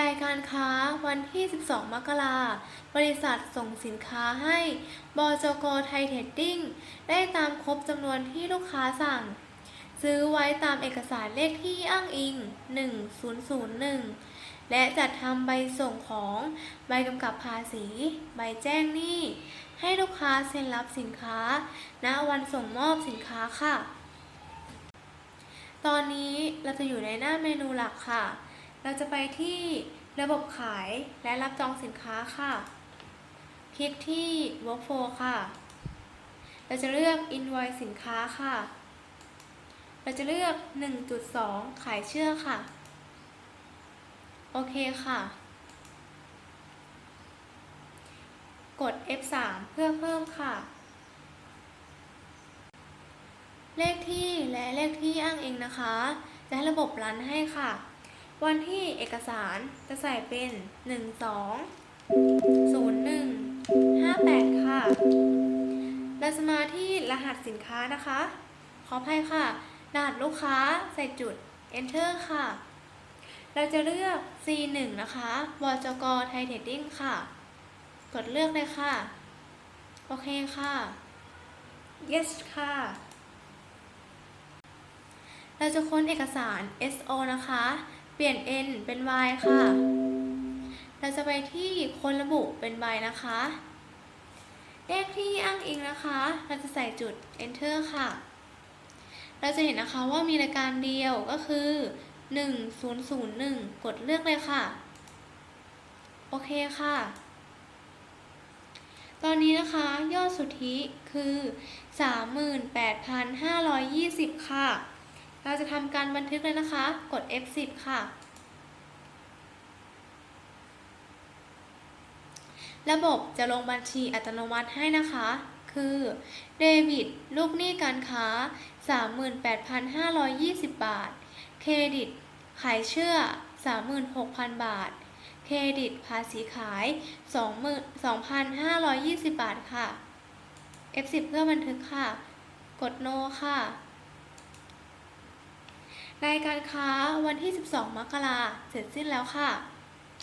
รายการค้าวันที่ 12 มกราบริษัทส่งสินค้าให้บจกไทยเทรดดิ้งได้ตามครบจำนวนที่ลูกค้าสั่ง ซื้อไว้ตามเอกสารเลขที่อ้างอิง 1001 และจัดทำใบส่งของใบกำกับภาษี ใบแจ้งหนี้ ให้ลูกค้าเซ็นรับสินค้า ณวันส่งมอบสินค้าค่ะ ตอนนี้เราจะอยู่ในหน้าเมนูหลักค่ะ เราจะไปที่ระบบขายและรับจองสินค้าค่ะ คลิกที่ Workflow ค่ะ เราจะเลือก Invoice สินค้าค่ะ เราจะเลือก 1.2 ขายเชื่อค่ะ โอเคค่ะ กด F3 เพื่อเพิ่มค่ะ เลขที่และเลขที่อ้างอิงนะคะ จะให้ระบบรันให้ค่ะ วันที่เอกสารจะใส่เป็น 1 2 0 1 5 8 ค่ะ เราจะมาที่รหัสสินค้านะคะ ขออภัยค่ะ รหัสลูกค้าใส่จุด enter ค่ะ เราจะเลือก C1 นะคะบจกไทยเทรดดิ้งค่ะ กดเลือกเลยค่ะ โอเคค่ะ yes ค่ะเราจะค้นเอกสาร SO นะคะ เปลี่ยน N เป็น Y ค่ะ เราจะไปที่คนระบุเป็น Y นะคะ เลขที่อ้างอิงนะคะ เราจะใส่จุด Enter ค่ะ เราจะเห็นนะคะว่ามีรายการเดียวก็คือ 1001 กดเลือกเลยค่ะ โอเคค่ะ ตอนนี้นะคะยอดสุทธิคือ 38,520 ค่ะ เราจะทำการบันทึกเลยนะคะ กด F10 ค่ะ ระบบจะลงบัญชีอัตโนมัติให้นะคะ คือเดบิตลูกหนี้การค้า 38,520 บาท เครดิต ขายเชื่อ 36,000 บาท เครดิตภาษีขาย 2,520 บาทค่ะ F10 เพื่อบันทึกค่ะ กด No ค่ะ รายการค้าวันที่ 12 มกราเสร็จสิ้นแล้วค่ะ